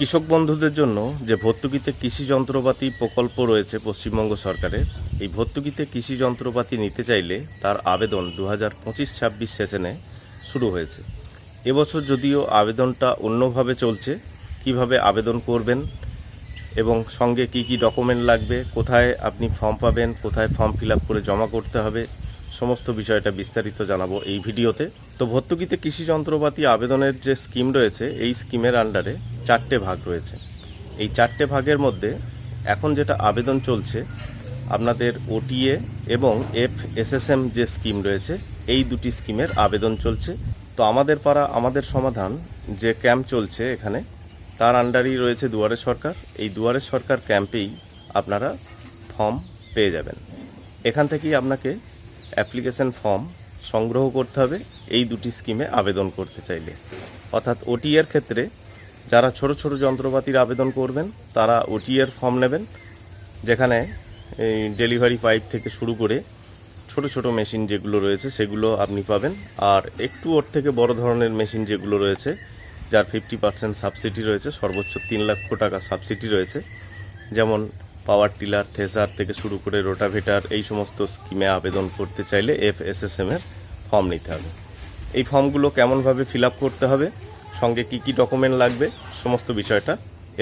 কৃষক বন্ধুদের জন্য যে ভর্তুকিতে কৃষি যন্ত্রপাতি প্রকল্প রয়েছে পশ্চিমবঙ্গ সরকারের, এই ভর্তুকিতে কৃষি যন্ত্রপাতি নিতে চাইলে তার আবেদন দু হাজার পঁচিশ ছাব্বিশ সেশনে শুরু হয়েছে। এবছর যদিও আবেদনটা অন্যভাবে চলছে, কীভাবে আবেদন করবেন এবং সঙ্গে কি কি ডকুমেন্ট লাগবে, কোথায় আপনি ফর্ম পাবেন, কোথায় ফর্ম ফিল করে জমা করতে হবে, সমস্ত বিষয়টা বিস্তারিত জানাব এই ভিডিওতে। তো ভর্তুকিতে কৃষি যন্ত্রপাতি আবেদনের যে স্কিম রয়েছে, এই স্কিমের আন্ডারে চারটে ভাগ রয়েছে। এই চারটে ভাগের মধ্যে এখন যেটা আবেদন চলছে, আপনাদের ওটিএ এবং এফ এসএসএম যে স্কিম রয়েছে, এই দুটি স্কিমের আবেদন চলছে। তো আমাদের পাড়া, আমাদের সমাধান যে ক্যাম্প চলছে এখানে, তার আন্ডারেই রয়েছে দুয়ারে সরকার। এই দুয়ারে সরকার ক্যাম্পেই আপনারা ফর্ম পেয়ে যাবেন। এখান থেকেই আপনাকে অ্যাপ্লিকেশন ফর্ম সংগ্রহ করতে হবে, এই দুটি স্কিমে আবেদন করতে চাইলে। অর্থাৎ ওটিএর ক্ষেত্রে যারা ছোট ছোট যন্ত্রপাতির আবেদন করবেন, তারা ওটি এর ফর্ম নেবেন, যেখানে এই ডেলিভারি পাইপ থেকে শুরু করে ছোট ছোট মেশিন যেগুলো রয়েছে সেগুলো আপনি পাবেন। আর একটু ওর থেকে বড় ধরনের মেশিন যেগুলো রয়েছে, যার ফিফটি পার্সেন্ট সাবসিডি রয়েছে, সর্বোচ্চ তিন লক্ষ টাকা সাবসিডি রয়েছে, যেমন পাওয়ার টিলার থেসার থেকে শুরু করে রোটাভেটার এই সমস্ত স্কিমে আবেদন করতে চাইলে এফ এস এস এম এর ফর্ম নিতে হবে। এই ফর্মগুলো কেমনভাবে ফিল আপ করতে হবে? সঙ্গে কি কি ডকুমেন্ট লাগবে, সমস্ত বিষয়টা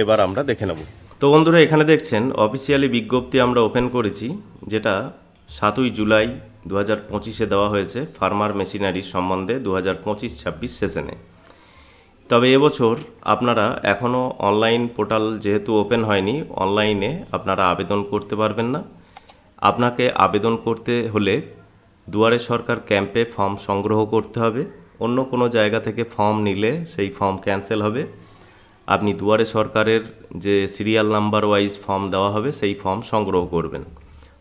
এবার আমরা দেখে নেব। তো বন্ধুরা, এখানে দেখছেন অফিসিয়ালি বিজ্ঞপ্তি আমরা ওপেন করেছি, যেটা সাতই জুলাই দু হাজার পঁচিশে দেওয়া হয়েছে ফার্মার মেশিনারি সম্বন্ধে দু হাজার পঁচিশ ছাব্বিশ সেশনে তবে এবছর আপনারা এখনও অনলাইন পোর্টাল যেহেতু ওপেন হয়নি অনলাইনে আপনারা আবেদন করতে পারবেন না। আপনাকে আবেদন করতে হলে দুয়ারে সরকার ক্যাম্পে ফর্ম সংগ্রহ করতে হবে। অন্য কোনো জায়গা থেকে ফর্ম নিলে সেই ফর্ম ক্যান্সেল হবে। আপনি দুয়ারে সরকারের যে সিরিয়াল নাম্বার ওয়াইজ ফর্ম দেওয়া হবে, সেই ফর্ম সংগ্রহ করবেন।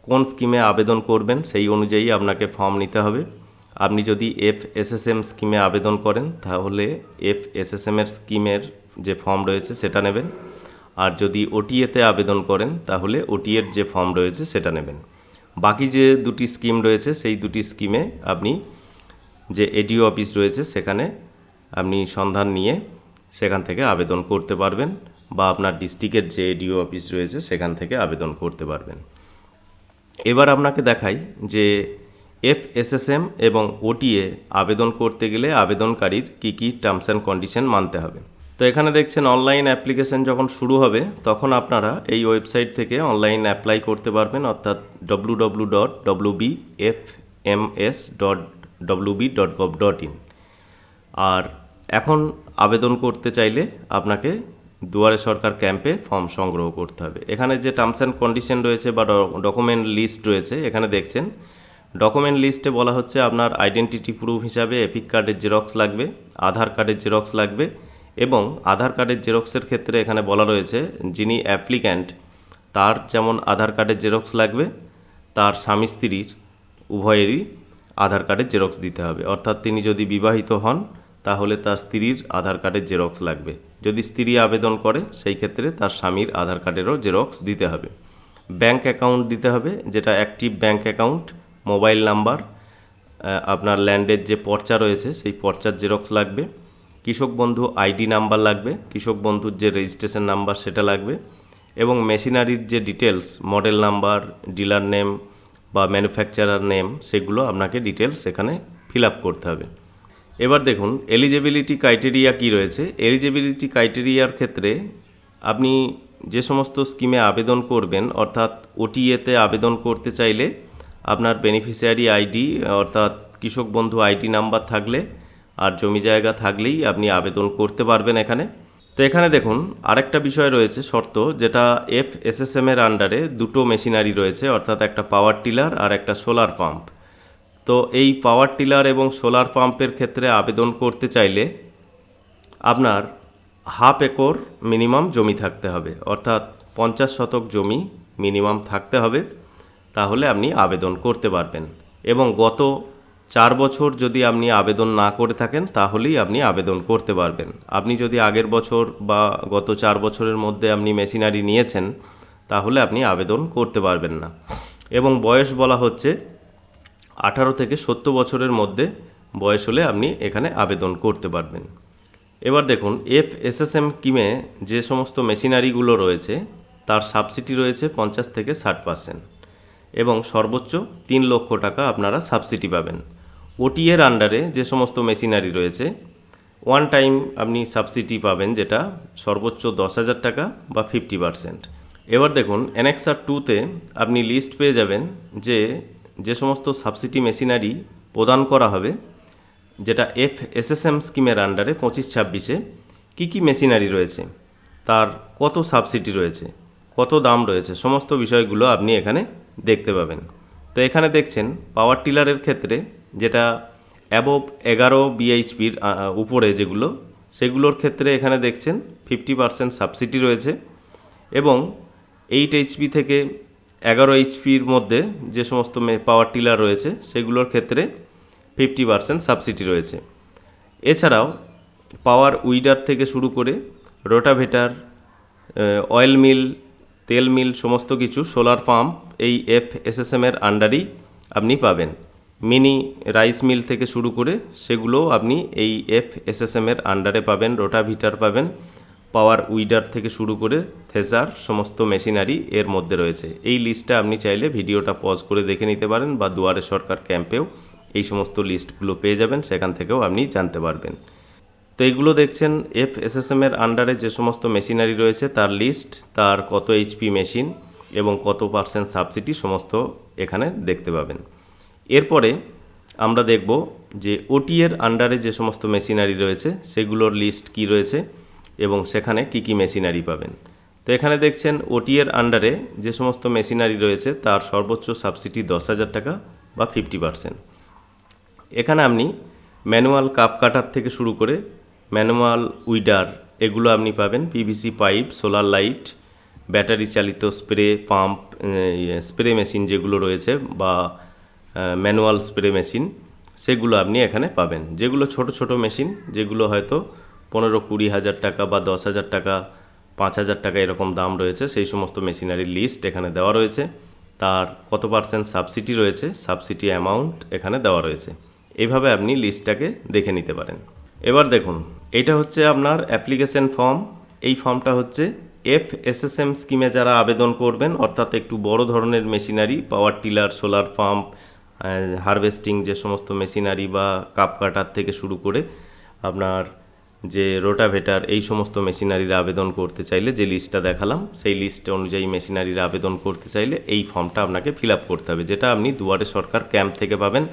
কোন স্কিমে আবেদন করবেন, সেই অনুযায়ী আপনাকে ফর্ম নিতে হবে। আপনি যদি এফ এসএসএম স্কিমে আবেদন করেন, তাহলে এফ এসএসএম এর স্কিমের যে ফর্ম রয়েছে, সেটা নেবেন। আর যদি ওটিএতে আবেদন করেন, তাহলে ওটিএর যে ফর্ম রয়েছে, সেটা নেবেন। বাকি যে দুটি স্কিম রয়েছে, সেই দুটি স্কিমে আপনি যে এডিও অফিস রয়েছে, সেখানে আপনি সন্ধান নিয়ে সেখান থেকে আবেদন করতে পারবেন বা আপনার ডিস্ট্রিক্টের যে এডিও অফিস রয়েছে, সেখান থেকে আবেদন করতে পারবেন। এবার আপনাকে দেখাই যে এফ এসএসএম এবং ওটিএ আবেদন করতে গেলে আবেদনকারীর কী কী টার্মস অ্যান্ড কন্ডিশন মানতে হবে। তো এখানে দেখছেন অনলাইন অ্যাপ্লিকেশন যখন শুরু হবে, তখন আপনারা এই ওয়েবসাইট থেকে অনলাইন অ্যাপ্লাই করতে পারবেন, অর্থাৎ W W dot W B F M S dot W B dot dot in আর এখন আবেদন করতে চাইলে আপনাকে দুয়ারে সরকার ক্যাম্পে ফর্ম সংগ্রহ করতে হবে। এখানে যে টার্মস অ্যান্ড কন্ডিশন রয়েছে বা ডকুমেন্ট লিস্ট রয়েছে, এখানে দেখছেন ডকুমেন্ট লিস্টে বলা হচ্ছে আপনার আইডেন্টিটি প্রুফ হিসাবে এপিক কার্ডের জেরক্স লাগবে আধার কার্ডের জেরক্স লাগবে এবং আধার কার্ডের জেরক্সের ক্ষেত্রে এখানে বলা রয়েছে যিনি অ্যাপ্লিক্যান্ট তার যেমন আধার কার্ডের জেরক্স লাগবে, তার স্বামী স্ত্রীর উভয়েরই আধার কার্ডের জেরক্স দিতে হবে। অর্থাৎ তিনি যদি বিবাহিত হন, তাহলে তার স্ত্রীর আধার কার্ডের জেরক্স লাগবে। যদি স্ত্রী আবেদন করে, সেই ক্ষেত্রে তার স্বামীর আধার কার্ডেরও জেরক্স দিতে হবে। ব্যাংক অ্যাকাউন্ট দিতে হবে, যেটা active bank account, mobile number আপনার ল্যান্ডের যে পর্চা রয়েছে, সেই পর্চার জেরক্স লাগবে। কৃষক বন্ধু আইডি নাম্বার লাগবে, কৃষক বন্ধুর যে রেজিস্ট্রেশন নাম্বার সেটা লাগবে। এবং মেশিনারির যে details model number, dealer name বা ম্যানুফ্যাকচারার নেম সেগুলো আপনাকে ডিটেলস এখানে ফিল আপ করতে হবে। এবার দেখুন এলিজিবিলিটি ক্রাইটেরিয়া কি রয়েছে? এলিজিবিলিটি ক্রাইটেরিয়ার ক্ষেত্রে আপনি যে সমস্ত স্কিমে আবেদন করবেন, অর্থাৎ ওটিএতে আবেদন করতে চাইলে আপনার বেনিফিশিয়ারি আইডি অর্থাৎ কৃষক বন্ধু আইডি নাম্বার থাকলে আর জমি জায়গা থাকলেই আপনি আবেদন করতে পারবেন এখানে। তো এখানে দেখুন, আরেকটা বিষয় রয়েছে, শর্ত, যেটা এফ এসএসএম এর আন্ডারে দুটো মেশিনারি রয়েছে, অর্থাৎ একটা পাওয়ার টিলার আর একটা সোলার পাম্প তো এই পাওয়ার টিলার এবং সোলার পাম্পের ক্ষেত্রে আবেদন করতে চাইলে আপনার হাফ একর মিনিমাম জমি থাকতে হবে, অর্থাৎ পঞ্চাশ শতক জমি মিনিমাম থাকতে হবে, তাহলে আপনি আবেদন করতে পারবেন। এবং গত চার বছর যদি আপনি আবেদন না করে থাকেন, তাহলেই আপনি আবেদন করতে পারবেন। আপনি যদি আগের বছর বা গত চার বছরের মধ্যে আপনি মেশিনারি নিয়েছেন, তাহলে আপনি আবেদন করতে পারবেন না। এবং বয়স বলা হচ্ছে আঠারো থেকে সত্তর বছরের মধ্যে বয়স হলে আপনি এখানে আবেদন করতে পারবেন। এবার দেখুন এফ এস এস এম কিমে যে সমস্ত মেশিনারিগুলো রয়েছে, তার সাবসিডি রয়েছে পঞ্চাশ থেকে ষাট পার্সেন্ট। এবং সর্বোচ্চ তিন লক্ষ টাকা আপনারা সাবসিডি পাবেন। ওটিএর আন্ডারে যে সমস্ত মেশিনারি রয়েছে ওয়ান টাইম আপনি সাবসিডি পাবেন যেটা সর্বোচ্চ দশ হাজার টাকা বা ফিফটি পার্সেন্ট এবার দেখুন অ্যানেক্সার টুতে আপনি লিস্ট পেয়ে যাবেন যে যে সমস্ত সাবসিডি মেশিনারি প্রদান করা হবে, যেটা এফ এসএসএম স্কিমের আন্ডারে পঁচিশ ছাব্বিশে কী কী মেশিনারি রয়েছে, তার কত সাবসিডি রয়েছে, কত দাম রয়েছে, সমস্ত বিষয়গুলো আপনি এখানে দেখতে পাবেন। তো এখানে দেখছেন পাওয়ার টিলারের ক্ষেত্রে যেটা অ্যাবভ এগারো বিএইচপির উপরে যেগুলো, সেগুলোর ক্ষেত্রে এখানে দেখছেন ফিফটি পার্সেন্ট সাবসিডি রয়েছে এবং এইট এইচপি থেকে এগারো এইচপির মধ্যে যে সমস্ত পাওয়ার টিলার রয়েছে, সেগুলোর ক্ষেত্রে ফিফটি পার্সেন্ট সাবসিডি রয়েছে। এছাড়াও পাওয়ার উইডার থেকে শুরু করে রোটাভেটার অয়েল মিল তেল মিল সমস্ত কিছু, সোলার পাম্প, এই এফ এসএসএমের আন্ডারেই আপনি পাবেন। মিনি রাইস মিল থেকে শুরু করে সেগুলোও আপনি এই এফ এসএসএমের আন্ডারে পাবেন, রোটাভিটার পাবেন, পাওয়ার উইডার থেকে শুরু করে থেসার, সমস্ত মেশিনারি এর মধ্যে রয়েছে। এই লিস্টটা আপনি চাইলে ভিডিওটা পজ করে দেখে নিতে পারেন বা দুয়ারে সরকার ক্যাম্পেও এই সমস্ত লিস্টগুলো পেয়ে যাবেন, সেখান থেকেও আপনি জানতে পারবেন। তো এগুলো দেখছেন এফ এসএসএম এর আন্ডারে যে সমস্ত মেশিনারি রয়েছে, তার লিস্ট তার কত এইচপি মেশিন এবং কত পার্সেন্ট সাবসিডি সমস্ত এখানে দেখতে পাবেন। এরপরে আমরা দেখব যে ওটি এর আন্ডারে যে সমস্ত মেশিনারি রয়েছে, সেগুলোর লিস্ট কি রয়েছে এবং সেখানে কি কি মেশিনারি পাবেন। তো এখানে দেখছেন ওটি এর আন্ডারে যে সমস্ত মেশিনারি রয়েছে, তার সর্বোচ্চ সাবসিডি দশ হাজার টাকা বা ফিফটি পার্সেন্ট এখানে আপনি ম্যানুয়াল কাপ কাটার থেকে শুরু করে ম্যানুয়াল উইডার, এগুলো আপনি পাবেন। PVC pipe, solar light, battery চালিত স্প্রে পাম্প স্প্রে মেশিন যেগুলো রয়েছে বা ম্যানুয়াল স্প্রে মেশিন, সেগুলো আপনি এখানে পাবেন। যেগুলো ছোট ছোট মেশিন, যেগুলো হয়তো পনেরো কুড়ি হাজার টাকা বা দশ হাজার টাকা, পাঁচ হাজার টাকা এরকম দাম রয়েছে। সেই সমস্ত মেশিনারির লিস্ট এখানে দেওয়া রয়েছে। তার কত পার্সেন্ট সাবসিডি রয়েছে? সাবসিডি অ্যামাউন্ট এখানে দেওয়া রয়েছে। এভাবে আপনি লিস্টটাকে দেখে নিতে পারেন। এবার দেখুন, এটা হচ্ছে আপনার অ্যাপ্লিকেশন ফর্ম এই ফর্মটা হচ্ছে এফ এসএসএম স্কিমে যারা আবেদন করবেন, অর্থাৎ একটু বড় ধরনের machinery power tiller solar pump harvesting যে সমস্ত মেশিনারি বা কাপ কাটার থেকে শুরু করে আপনার যে রোটাভেটার এই সমস্ত মেশিনারির আবেদন করতে চাইলে যে লিস্টটা দেখালাম, সেই লিস্ট অনুযায়ী মেশিনারির আবেদন করতে চাইলে এই ফর্মটা আপনাকে ফিল আপ করতে হবে, যেটা আপনি দুয়ারে সরকার ক্যাম্প থেকে পাবেন,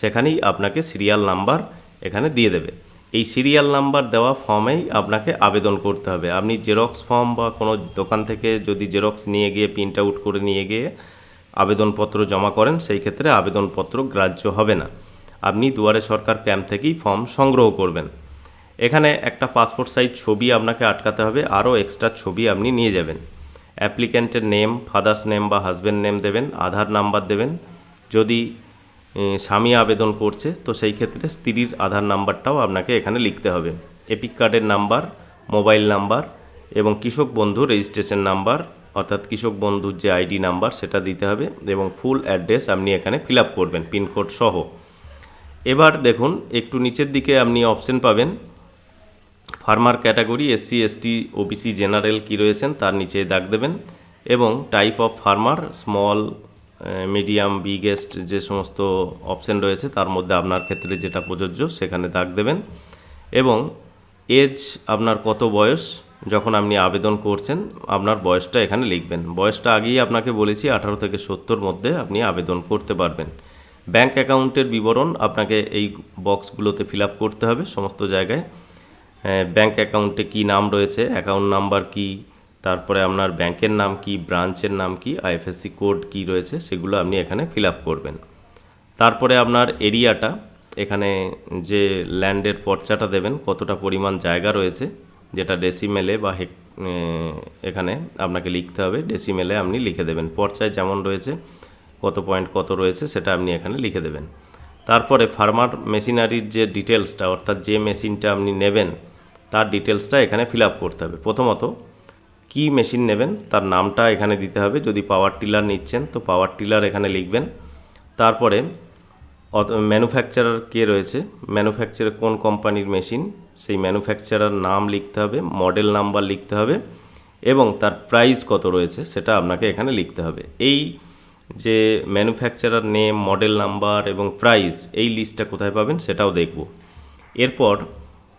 সেখানেই আপনাকে সিরিয়াল নাম্বার এখানে দিয়ে দেবে। এই সিরিয়াল নাম্বার দেওয়া ফর্মেই আপনাকে আবেদন করতে হবে। আপনি জেরক্স ফর্ম বা কোনো দোকান থেকে যদি জেরক্স নিয়ে গিয়ে প্রিন্ট আউট করে নিয়ে গিয়ে আবেদনপত্র জমা করেন, সেই ক্ষেত্রে আবেদনপত্র গ্রাহ্য হবে না। আপনি দুয়ারে সরকার ক্যাম্প থেকেই ফর্ম সংগ্রহ করবেন। এখানে একটা পাসপোর্ট সাইজ ছবি আপনাকে আটকাতে হবে, আরও এক্সট্রা ছবি আপনি নিয়ে যাবেন। অ্যাপ্লিক্যান্টের নেম ফাদার্স নেম বা হাজব্যান্ড নেম দেবেন, আধার নাম্বার দেবেন। যদি স্বামী আবেদন করছে, তো সেই ক্ষেত্রে স্ত্রীর আধার নাম্বারটাও আপনাকে এখানে লিখতে হবে। এপিক কার্ডের নাম্বার, মোবাইল নাম্বার এবং কৃষক বন্ধু রেজিস্ট্রেশন নাম্বার, অর্থাৎ কৃষক বন্ধুর যে আইডি নাম্বার সেটা দিতে হবে এবং ফুল অ্যাড্রেস আপনি এখানে ফিল আপ করবেন পিনকোড সহ। এবার দেখুন, একটু নিচের দিকে আপনি অপশন পাবেন। Farmer category SC ST OBC general কী রয়েছেন তার নিচে দাগ দেবেন এবং type of farmer, small medium biggest যে সমস্ত অপশন রয়েছে, তার মধ্যে আপনার ক্ষেত্রে যেটা প্রযোজ্য, সেখানে দাগ দেবেন। এবং এজ আপনার কত বয়স, যখন আপনি আবেদন করছেন, আপনার বয়সটা এখানে লিখবেন। বয়সটা আগেই আপনাকে বলেছি, আঠারো থেকে সত্তর মধ্যে আপনি আবেদন করতে পারবেন। ব্যাংক অ্যাকাউন্টের বিবরণ আপনাকে এই বক্সগুলোতে ফিল করতে হবে সমস্ত জায়গায়। ব্যাংক অ্যাকাউন্টে কি নাম রয়েছে অ্যাকাউন্ট নাম্বার কি তারপরে আপনার ব্যাংকের নাম কি, ব্রাঞ্চের নাম কি, আইএফএসসি কোড কি রয়েছে সেগুলো আপনি এখানে ফিল আপ করবেন। তারপরে আপনার এরিয়াটা, এখানে যে ল্যান্ডের পর্চাটা দেবেন, কতটা পরিমাণ জায়গা রয়েছে, যেটা ডেসিমেলে বা হেক এখানে আপনাকে লিখতে হবে ডেসিমেলে আপনি লিখে দেবেন। পর্চায় যেমন রয়েছে, কত পয়েন্ট কত রয়েছে, সেটা আপনি এখানে লিখে দেবেন। তারপরে ফার্মার মেশিনারির যে ডিটেলসটা অর্থাৎ যে মেশিনটা আপনি নেবেন, তার ডিটেলসটা এখানে ফিল আপ করতে হবে। প্রথমত কি মেশিন নেবেন তার নামটা এখানে দিতে হবে। যদি পাওয়ার টিলার নিচ্ছেন, তো পাওয়ার টিলার এখানে লিখবেন। তারপরে ম্যানুফ্যাকচারার কে রয়েছে? ম্যানুফ্যাকচারার কোন কোম্পানির মেশিন সেই ম্যানুফ্যাকচারার নাম লিখতে হবে মডেল নাম্বার লিখতে হবে এবং তার প্রাইস কত রয়েছে সেটা আপনাকে এখানে লিখতে হবে। এই যে ম্যানুফ্যাকচারার নেম মডেল নাম্বার এবং প্রাইস এই লিস্টটা কোথায় পাবেন সেটাও দেখব। এরপর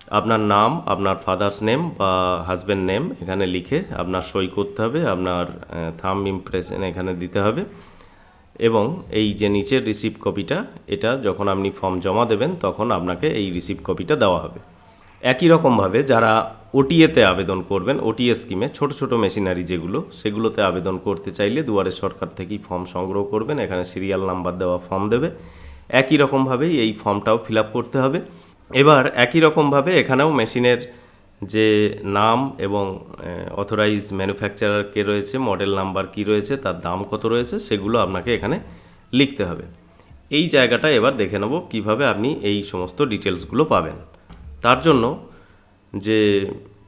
আপনার নাম, আপনার ফাদার্স নেম বা হাজব্যান্ড নেম এখানে লিখে আপনার সই করতে হবে, আপনার থাম ইমপ্রেশন এখানে দিতে হবে। এবং এই যে নিচের রিসিপ্ট কপিটা এটা যখন আপনি ফর্ম জমা দেবেন, তখন আপনাকে এই রিসিপ্ট কপিটা দেওয়া হবে। একই রকমভাবে যারা ওটিএতে আবেদন করবেন ওটিএ স্কিমে ছোট ছোট মেশিনারি যেগুলো, সেগুলোতে আবেদন করতে চাইলে দুয়ারে সরকার থেকেই ফর্ম সংগ্রহ করবেন, এখানে সিরিয়াল নাম্বার দেওয়া ফর্ম দেবে। একই রকমভাবেই এই ফর্মটাও ফিল আপ করতে হবে। এবার একই রকমভাবে এখানেও মেশিনের যে নাম এবং অথরাইজ ম্যানুফ্যাকচারার কে রয়েছে মডেল নাম্বার কি রয়েছে, তার দাম কত রয়েছে, সেগুলো আপনাকে এখানে লিখতে হবে। এই জায়গাটা এবার দেখে নেব কীভাবে আপনি এই সমস্ত ডিটেলসগুলো পাবেন। তার জন্য যে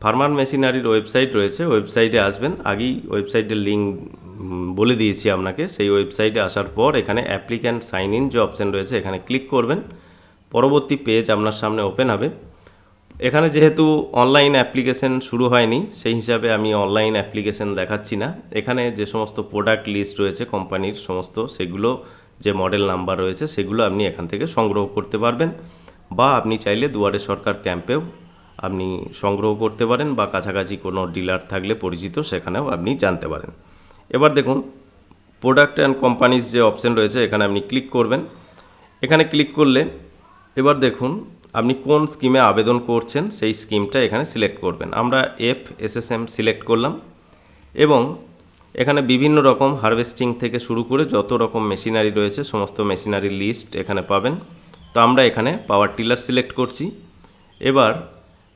ফার্মার মেশিনারির ওয়েবসাইট রয়েছে ওয়েবসাইটে আসবেন। আগেই ওয়েবসাইটের লিঙ্ক বলে দিয়েছি আপনাকে। সেই ওয়েবসাইটে আসার পর এখানে অ্যাপ্লিক্যান্ট সাইন ইন যে অপশান রয়েছে, এখানে ক্লিক করবেন। পরবর্তী পেজ আপনার সামনে ওপেন হবে। এখানে যেহেতু অনলাইন অ্যাপ্লিকেশন শুরু হয়নি, সেই হিসাবে আমি অনলাইন অ্যাপ্লিকেশন দেখাচ্ছি না। এখানে যে সমস্ত প্রোডাক্ট লিস্ট রয়েছে কোম্পানির সমস্ত, সেগুলো যে মডেল নাম্বার রয়েছে, সেগুলো আপনি এখান থেকে সংগ্রহ করতে পারবেন। বা আপনি চাইলে দুয়ারে সরকার ক্যাম্পেও আপনি সংগ্রহ করতে পারেন, বা কাছাকাছি কোনো ডিলার থাকলে পরিচিত, সেখানেও আপনি জানতে পারেন। এবার দেখুন প্রোডাক্ট অ্যান্ড কোম্পানিজ যে অপশন রয়েছে, এখানে আপনি ক্লিক করবেন। এখানে ক্লিক করলে এবার দেখুন, আপনি কোন স্কিমে আবেদন করছেন, সেই স্কিমটা এখানে সিলেক্ট করবেন। আমরা এফ এসএসএম সিলেক্ট করলাম এবং এখানে বিভিন্ন রকম হারভেস্টিং থেকে শুরু করে যত রকম মেশিনারি রয়েছে, সমস্ত মেশিনারি লিস্ট এখানে পাবেন। তো আমরা এখানে পাওয়ার টিলার সিলেক্ট করছি। এবার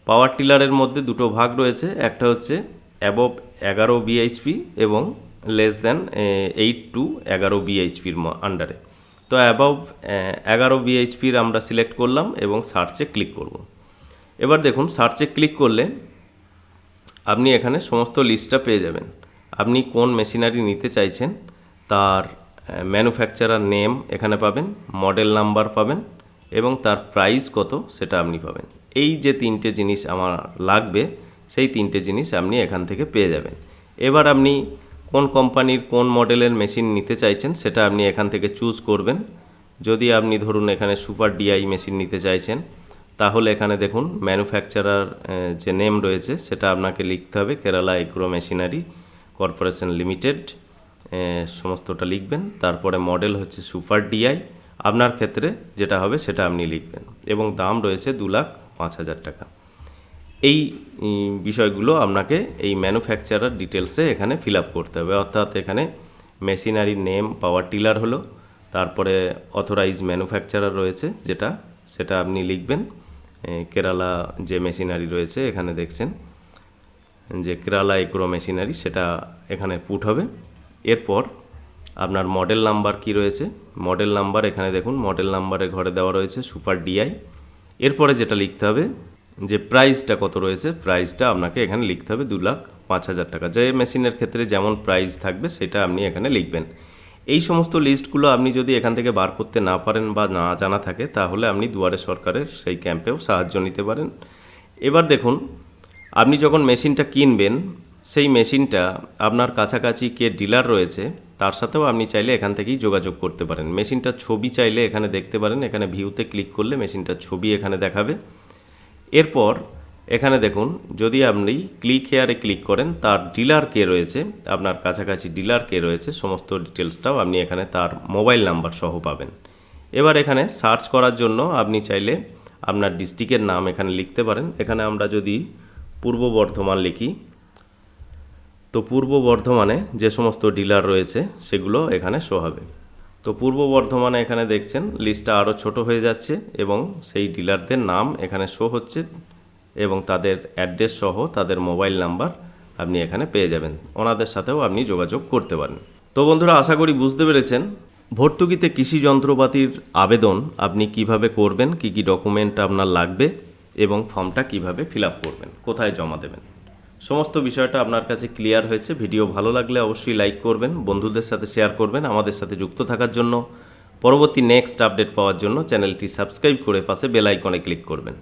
পাওয়ার টিলারের মধ্যে দুটো ভাগ রয়েছে, একটা হচ্ছে অ্যাবভ এগারো বিএইচপি এবং লেস দ্যান এইট টু এগারো বিএইচপির আন্ডারে তো অ্যাবাভ এগারো বিএইচপির আমরা সিলেক্ট করলাম এবং সার্চে ক্লিক করব। এবার দেখুন সার্চে ক্লিক করলে আপনি এখানে সমস্ত লিস্টটা পেয়ে যাবেন। আপনি কোন মেশিনারি নিতে চাইছেন, তার ম্যানুফ্যাকচারার নেম এখানে পাবেন মডেল নাম্বার পাবেন এবং তার প্রাইস কত সেটা আপনি পাবেন। এই যে তিনটে জিনিস আমার লাগবে, সেই তিনটে জিনিস আপনি এখান থেকে পেয়ে যাবেন। এবার আপনি কোন কোম্পানির কোন মডেলের মেশিন নিতে চাইছেন সেটা আপনি এখান থেকে চুজ করবেন। যদি আপনি ধরুন এখানে সুপার ডিআই মেশিন নিতে চাইছেন, তাহলে এখানে দেখুন ম্যানুফ্যাকচারার যে নেম রয়েছে সেটা আপনাকে লিখতে হবে, Kerala agro machinery corporation limited সমস্তটা লিখবেন। তারপরে মডেল হচ্ছে সুপার ডিআই। আপনার ক্ষেত্রে যেটা হবে সেটা আপনি লিখবেন। এবং দাম রয়েছে দু লাখ পাঁচ হাজার টাকা। এই বিষয়গুলো আপনাকে এই ম্যানুফ্যাকচারার ডিটেলসে এখানে ফিল আপ করতে হবে। অর্থাৎ এখানে মেশিনারি নেম পাওয়ার টিলার হলো, তারপরে অথরাইজ ম্যানুফ্যাকচারার রয়েছে যেটা, সেটা আপনি লিখবেন। কেরালা যে মেশিনারি রয়েছে, এখানে দেখছেন যে কেরালা এগ্রো মেশিনারি সেটা এখানে পুট হবে। এরপর আপনার মডেল নাম্বার কি রয়েছে? মডেল নাম্বার এখানে দেখুন মডেল নাম্বারে ঘরে দেওয়া রয়েছে সুপার ডিআই এরপরে যেটা লিখতে হবে যে প্রাইসটা কত রয়েছে প্রাইসটা আপনাকে এখানে লিখতে হবে দু লাখ পাঁচ হাজার টাকা। যে মেশিনের ক্ষেত্রে যেমন প্রাইস থাকবে, সেটা আপনি এখানে লিখবেন। এই সমস্ত লিস্টগুলো আপনি যদি এখান থেকে বার করতে না পারেন বা না জানা থাকে, তাহলে আপনি দুয়ারে সরকারের সেই ক্যাম্পেও সাহায্য নিতে পারেন। এবার দেখুন, আপনি যখন মেশিনটা কিনবেন, সেই মেশিনটা আপনার কাছাকাছি কে ডিলার রয়েছে, তার সাথেও আপনি চাইলে এখান থেকেই যোগাযোগ করতে পারেন। মেশিনটার ছবি চাইলে এখানে দেখতে পারেন, এখানে ভিউতে ক্লিক করলে মেশিনটার ছবি এখানে দেখাবে। এরপর এখানে দেখুন, যদি আপনি ক্লিক হেয়ারে ক্লিক করেন, তার ডিলার কে রয়েছে, আপনার কাছাকাছি ডিলার কে রয়েছে, সমস্ত ডিটেলসটাও আপনি এখানে তার মোবাইল নাম্বার সহ পাবেন। এবার এখানে সার্চ করার জন্য আপনি চাইলে আপনার ডিস্ট্রিক্টের নাম এখানে লিখতে পারেন। এখানে আমরা যদি পূর্ব বর্ধমান লিখি, তো পূর্ব বর্ধমানে যে সমস্ত ডিলার রয়েছে, সেগুলো এখানে শো হবে। তো পূর্ব বর্ধমানে এখানে দেখছেন লিস্টটা আরও ছোট হয়ে যাচ্ছে এবং সেই ডিলারদের নাম এখানে শো হচ্ছে এবং তাদের অ্যাড্রেস সহ তাদের মোবাইল নাম্বার আপনি এখানে পেয়ে যাবেন। ওনাদের সাথেও আপনি যোগাযোগ করতে পারেন। তো বন্ধুরা, আশা করি বুঝতে পেরেছেন, ভর্তুকিতে কৃষি যন্ত্রপাতির আবেদন আপনি কীভাবে করবেন, কি কি ডকুমেন্ট আপনার লাগবে এবং ফর্মটা কীভাবে ফিল করবেন, কোথায় জমা দেবেন। সমস্ত বিষয়টা আপনার কাছে ক্লিয়ার হয়েছে। ভিডিও ভালো লাগলে অবশ্যই লাইক করবেন, বন্ধুদের সাথে শেয়ার করবেন, আমাদের সাথে যুক্ত থাকার জন্য। পরবর্তী নেক্সট আপডেট পাওয়ার জন্য চ্যানেলটি সাবস্ক্রাইব করে পাশে বেল আইকনে ক্লিক করবেন।